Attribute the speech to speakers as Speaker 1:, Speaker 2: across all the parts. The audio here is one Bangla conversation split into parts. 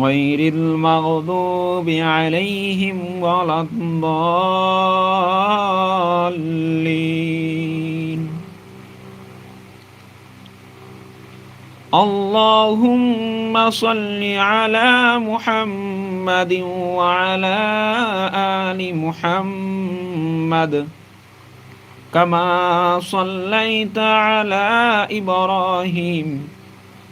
Speaker 1: غير المغضوب عليهم ولا الضالين. اللهم صل على محمد وعلى آل محمد. كما صليت على إبراهيم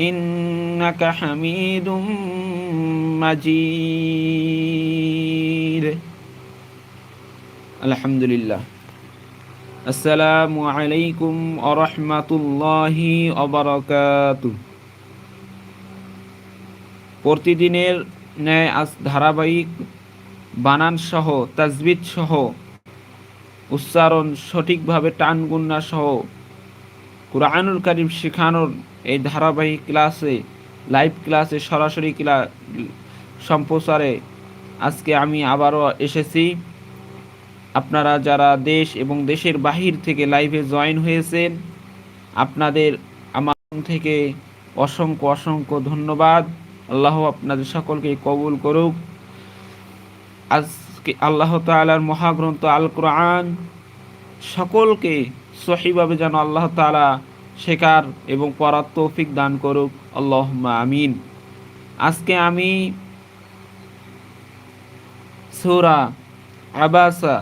Speaker 1: إنك حميد مجيد الحمد لله السلام عليكم ورحمة الله وبركاته প্রতিদিনের ন্যায় আজ ধারাবাহিক বানান সহ তাজবিদ সহ উচ্চারণ সঠিকভাবে টান গুন্না সহ কোরআনুল কারিম শেখানোর এই ধারাবাহিক ক্লাসে লাইভ ক্লাসে সরাসরি ক্লা, সম্প্রচারে আজকে আমি আবারও এসেছি। আপনারা যারা দেশ এবং দেশের বাহির থেকে লাইভে জয়েন হয়েছেন, আপনাদের আমার থেকে অসংখ্য অসংখ্য ধন্যবাদ। আল্লাহ আপনাদের সকলকে কবুল করুক। আজকে আল্লাহ তালার মহাগ্রন্থ আল কোরআন সকলকে সহিভাবে যেন আল্লাহ তালা শেখার এবং পড়ার তৌফিক দান করুক। আল্লাহ আমিন। আজকে আমি সুরা আবাসা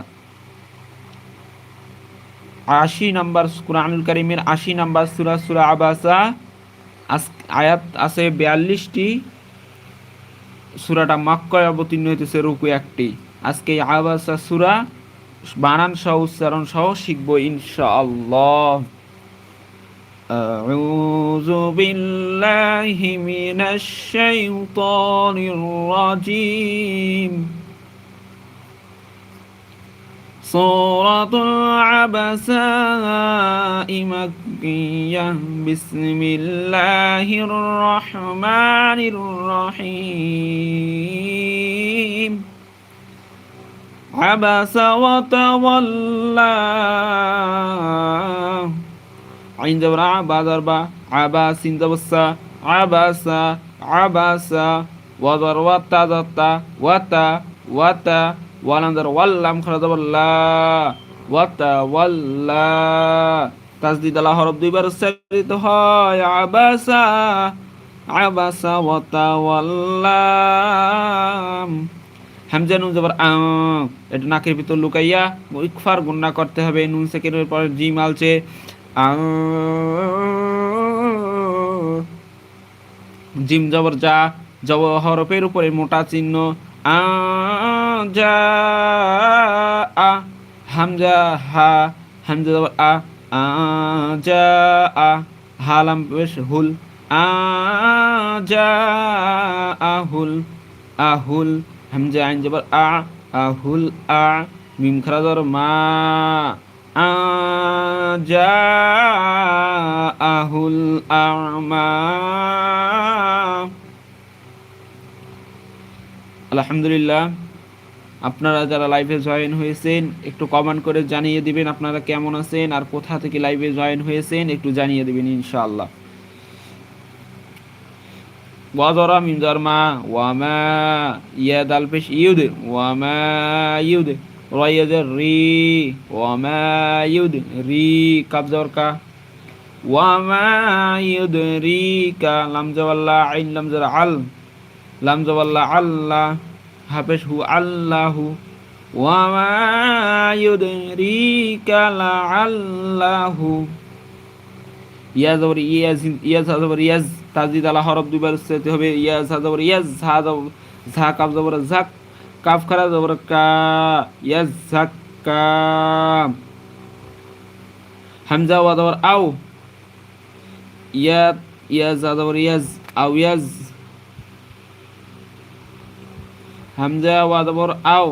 Speaker 1: আশি নাম্বার, কুরআনুল করিমের আশি নাম্বার সুরা সুরা আবাসা আয়াত আছে বিয়াল্লিশটি। সুরাটা মাক্কয় অবতীর্ণ হইতেছে রুকু একটি। আজকে আবাসা সুরা বানান সহ উচ্চারণ সহ শিখব ইনশাআল্লাহ। أعوذ بالله من الشيطان الرجيم. سورة العبساء مكية. بسم الله الرحمن الرحيم. عبس وتولى. আইন হামজা নুন যাবার আ এটা নাকের ভিতর লুকাইয়া ইকফার গুন্না করতে হবে, নুন সেকেন্ডের পরে জিম আলছে জিম জবর যা জব হরফের উপরে মোটা চিহ্ন আ যা আ হামজা হা হামজা জবর আ আ যা আ হালাম বেশ হুল আ যা আহুল আহুল হামজা আইন জবর আ আহুল আ মিম খারা মা জাআহুল আ'মা। আলহামদুলিল্লাহ, আপনারা যারা লাইভে জয়েন হয়েছেন, একটু কমেন্ট করে জানিয়ে দিবেন আপনারা কেমন আছেন আর কোথা থেকে লাইভে জয়েন হয়েছেন, একটু জানিয়ে দিবেন ইনশাআল্লাহ। ওয়াজরা মিম মা ওয়ামা ইয়া দাল পেশ ইউদ ওয়ামা ইউদ। রয়াজের রি ওয়ামা রি কাবজর কা। ওয়ামা ইউদ রি কা লামজাওয়াল্লা আইন লামজার আল লামজাওয়াল্লা আল্লাহ হাফেজ হু আল্লাহু। ওয়ামা ইউদ রি কা, লা আল্লাহু। ইয়াজ ওর ইয়াজ ইয়াজ হাজার ইয়াজ, তাজিদ আলা হরফ দুইবার উচ্চারিত হবে। ইয়াজ হাজার ইয়াজ হা ঝা, কাপ জবর ঝাক। কাফ খারা জবর কা হামজা ওয়া জবর আও। ইয়াদ ইয়াজ জবর ইয়াজ, আও ইয়াজ। হামজা ওয়া জবর আও।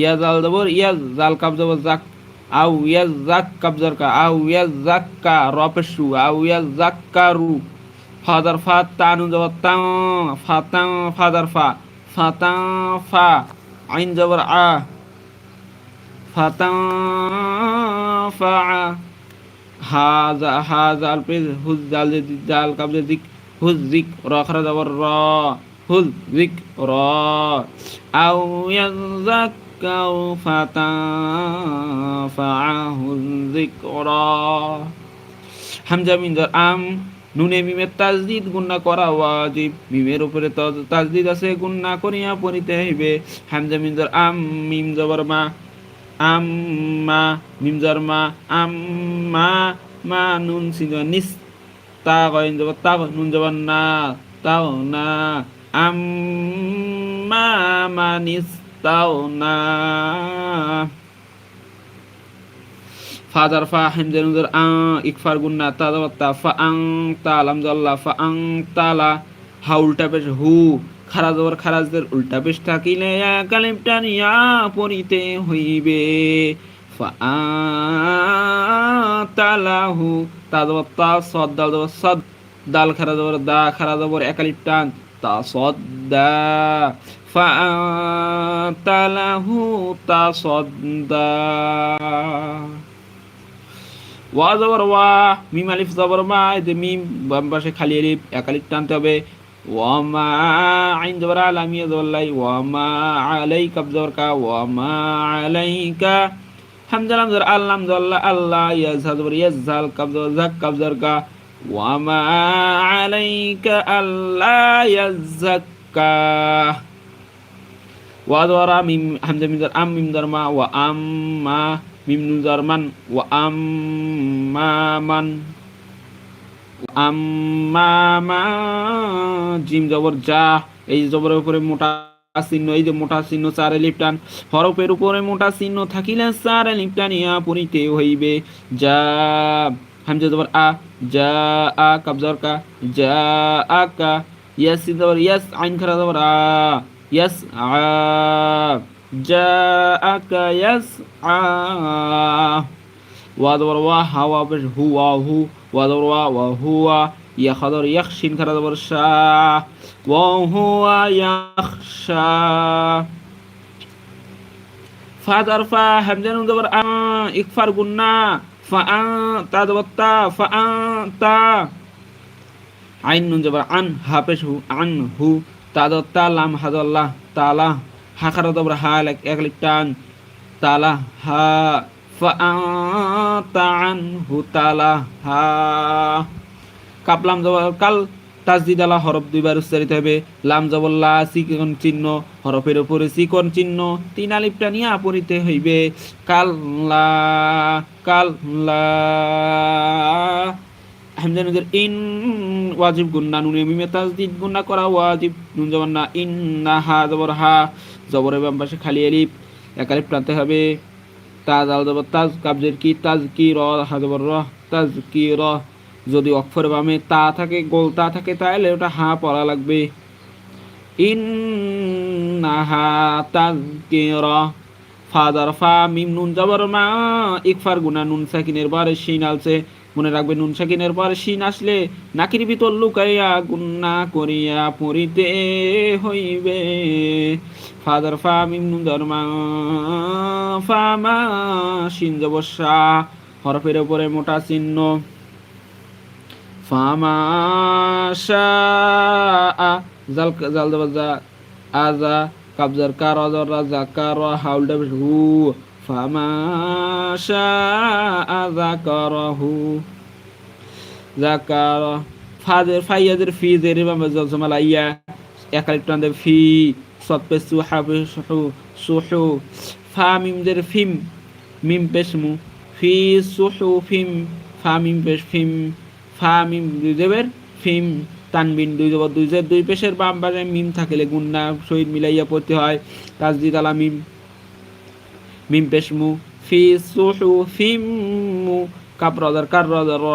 Speaker 1: ইয়াজ আল জবর, ইয়াজ জাল কাপ জবর জাক আউ ইয়াজ জাক কাবজার কা আউ ইয়াজ জাক কা রপেশু আউ ইয়াজ জাক কারু ফাদার ফা, তানু জবর তাং, ফা তাং, ফাদার ফা। ফাতাফা, আইন জবর আ, ফাতাফা, হাজা হাজা জাল জাল কাবজে দিক, হুজ জিক, র, খরা জবর র, হুজ জিক, র। আউ ইয়াজাক কাউ ফাতাফা হুজ জিক আম নুনে মিমের তাজদিদ গুন্না করা ওয়াজিব। মিমের উপরে তাজদিদ আছে গুন্না করিয়া পড়িতে হইবে। হামজা মিনজার আম মিম জবর মা। আম মা, মিম জর মা। আম মা নুন সিন নিস। তা গয়ন জবর তা নুন জবর না। তাও না। আম মা নিস। তাওনা ফাদার ফা ফা হেমজেন উজর আং, ইকফার গুন্না তা দাবাত্তা ফা আং তালাম জল্লা ফা আং তালা হা উল্টা পেশ হু, খারাজ ওর খারাজদের উল্টা পেশ থাকিলে কালিমটা নিয়া পড়িতে হইবে। ফা আ তালাহু তা দাবাত্তা সদ, দাল দাবাত সদ, দাল খারাজ ওর দা, খারাজ ওর একালিপ টান, তা সদ্দা দা। ফা তালাহু তা সদ ওয়া জবর ওয়া, মিম আলিফ জবর মা, এই মিম, বাম পাশে খালি আলিফ, এক আলিফ টানতে হবে। ওয়া মা আইন জবর আলামিয়া জবরলাই ওয়া মা আলাইকা জবর কা, ওয়া মা আলাইকা। হামজা লাম আল্লাম জবর আল্লাহ ইয়াজা জবর ইয়াজাল কাব জবর জাক কাব জবর কা। ওয়া মা আলাইকা আল্লাহ ইয়াজাক্কা wa dwara mim hamzah mim dar am mim dar ma wa amma মিমনুন জারমান ওয়া আম্মামান আম্মামা জিম জবর যা এই জবরের উপরে মোটা চিহ্ন, এই যে মোটা চিহ্ন চার এলিফ টান হরফের উপরে মোটা চিহ্ন থাকিলে চার এলিফ টান ইয়া পড়িতে হইবে যা হামজা জবর আ যা আ কাবজর কা যা আ, কা, ইয়াস জবর, ইয়াস আইন খারা জবর আ, ইয়াস আ جاءك يسعى. وذروى هوا بش هو هو وذروى وهو يخضر يخشين كرد برشا وهو يخشى. فادر فا همدين دبر أن إكفر قلنا. فان فأنت فان تا عين دبر عن هابش عن هو تادتا لام حد الله تعالى. হাখার দবর হা এক টান, তালা হা ফান হু, তালা হা। কাপলাম জবর কাল তাজদিদ আলা হরফ দুইবার উচ্চারিত হবে। লাম জবল্লা চিকন চিহ্ন, হরফের উপরে চিকন চিহ্ন, তিন আলিপটা নিয়ে পড়িতে হইবে। কাল্লা কাল্লা হামজা নুজের ইন ওয়াজিব গুন্না, নুনে মিমে তাজদিদ গুন্না করা ওয়াজিব। নুন জবর না ইন না হা জবর হা। জবরের বাম পাশে খালি এলিপ এক টানতে হবে। তাজ আল জবর, তাজ কাবজের কি? তাজ কি র হা জবর র, তাজ কি র? যদি অক্ষর বামে তা থাকে, গোল তা থাকে, তাহলে ওটা হা পড়া লাগবে। তাজ কি র? ফাদার ফা, মিম নুন জবর মা, ইকফার গুনা নুন সাকিনের শিন আলছে। মনে রাখবে নুন সাকিনের পরে শিন আসলে, নাকির ভিতর লুকাইয়া গুন্না করিয়া পড়িতে হইবে। ফাদার ফা মিম নুন জবর মা ফা মা শিন জবর হরফের উপরে মোটা চিহ্ন। ফামা জাল জাল আজা, কাবজার কার অজর রাজা কার হাউল হু। ফামা শাআ যাকারাহু যাকার ফাদের ফাইয়াদের ফি দের বামে ইয়া একালিপ্টান দেব ফি সৎপে সুহাবে, সুহু সুহু, ফা মিম দের ফিম, মিম পেশমু ফি, সুহু, ফিম, ফা, মিম পেশ ফিম, ফা, মিম দুই দেবের ফিম তানবিন দুই দেব দুই জের দুই পেশের বাম বাজে মিম থাকিলে গুন্না শহীদ মিলাইয়া পড়তে হয়, তাজদিদ আলা মিম মিম পেশ মু, ফি, সুহু, ফিম মু কাপ রদার কার রদার র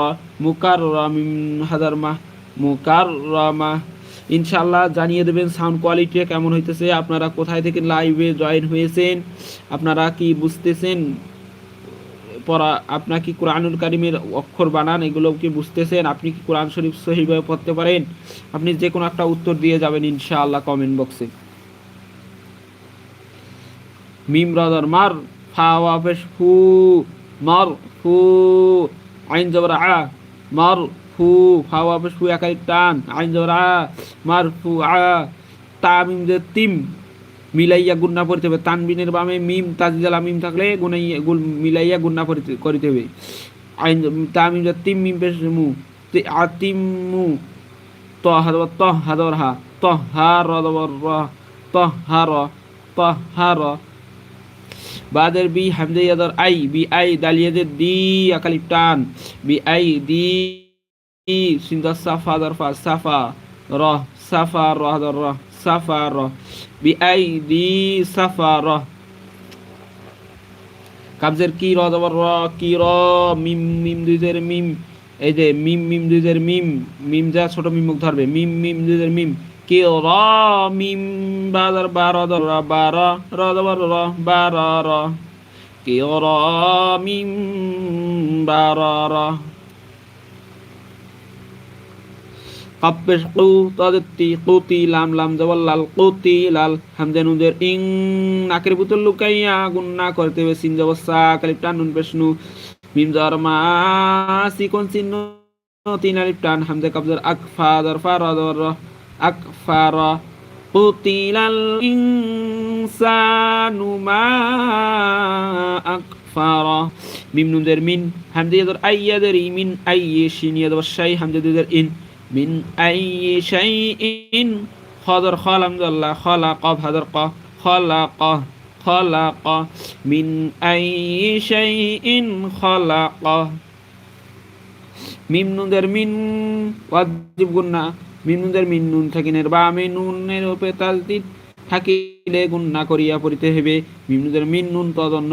Speaker 1: মুকার মিম হাজার মা মুকার র মা ইনশাল্লাহ জানিয়ে দেবেন সাউন্ড কোয়ালিটি কেমন হইতেছে, আপনারা কোথায় থেকে লাইভে জয়েন হয়েছেন, আপনারা কি বুঝতেছেন, পড়া, আপনার কি কোরআনুল কারিমের অক্ষর বানান, এগুলো কি বুঝতেছেন, আপনি কি কোরআন শরীফ সহিভাবে পড়তে পারেন, আপনি যে কোনো একটা উত্তর দিয়ে যাবেন ইনশাআল্লাহ কমেন্ট বক্সে মিম রাদার মার, ফা ওয়াফেশ ফু, মার, ফু, আইন জবর, আ, মার ফু ফা ওয়াফেশ ফু একাই টান, আইন জবর আ মার ফু, আ, তা, মিম যে তিম, মিলাইয়া গুন্না পড়তে হবে। তানবিনের বামে মিম, তাজিদালা মিম থাকলে গুনাইয়া গুল, মিলাইয়া গুন্না করিতে হবে। আইন তামিম যা তিম, মিম পেশ মু, তি- আতিম মু ত হাদর ত হা ত হার দবর, র ত হার ত হার বাদের বি হামদে আই, বি, আই, দালিয়াদের দি আকালিপ টান, বি, আই, দি দরফা সাফা র সাফা র হাদর র সাফা র বি আই দি সাফা র কাবজের কি র দবর র, কি র, মিম মিম দুইজের মিম, এই যে মিম মিম দুইজের মিম মিম যা ছোট মিম মুখ ধরবে, মিম মিম দুইজের মিম, কি র, মিম বাদর বার র বার র দবর র বার র কি র, মিম বার র কাপ্পেশ কু তাদেরটি কুতি লাম লাম লাল, কুতি লাল, হামজে নুদের ইং, নাকের ভিতর লুকাইয়া গুন্না করতে হবে, সিন জবর সা কালিপ টান, নুন পেশনু, মিম জবর মা, সিকোন চিহ্ন তিন আলিপ টান, হামজে কাবজার আকফা দরফা র, দর, আকফা, র কুতিলাল ইনসানু মা আকফারা মিম নুদের মিন, হামজে ইয়াদর আইয়াদের মিন, আইয়ে শিন শাই হামজে দুদের ইন। মিন আই খদর খলাক ভাদর ক খলাক খলাক মিন আই খলাক মিম মিন ওয়াজিব গুন্না মিম মিন নুন থাকিনের বা নুনের উপরে থাকিলে গুন্না করিয়া পড়িতে হবে মিম নুনদের মিন নুন তদন্ন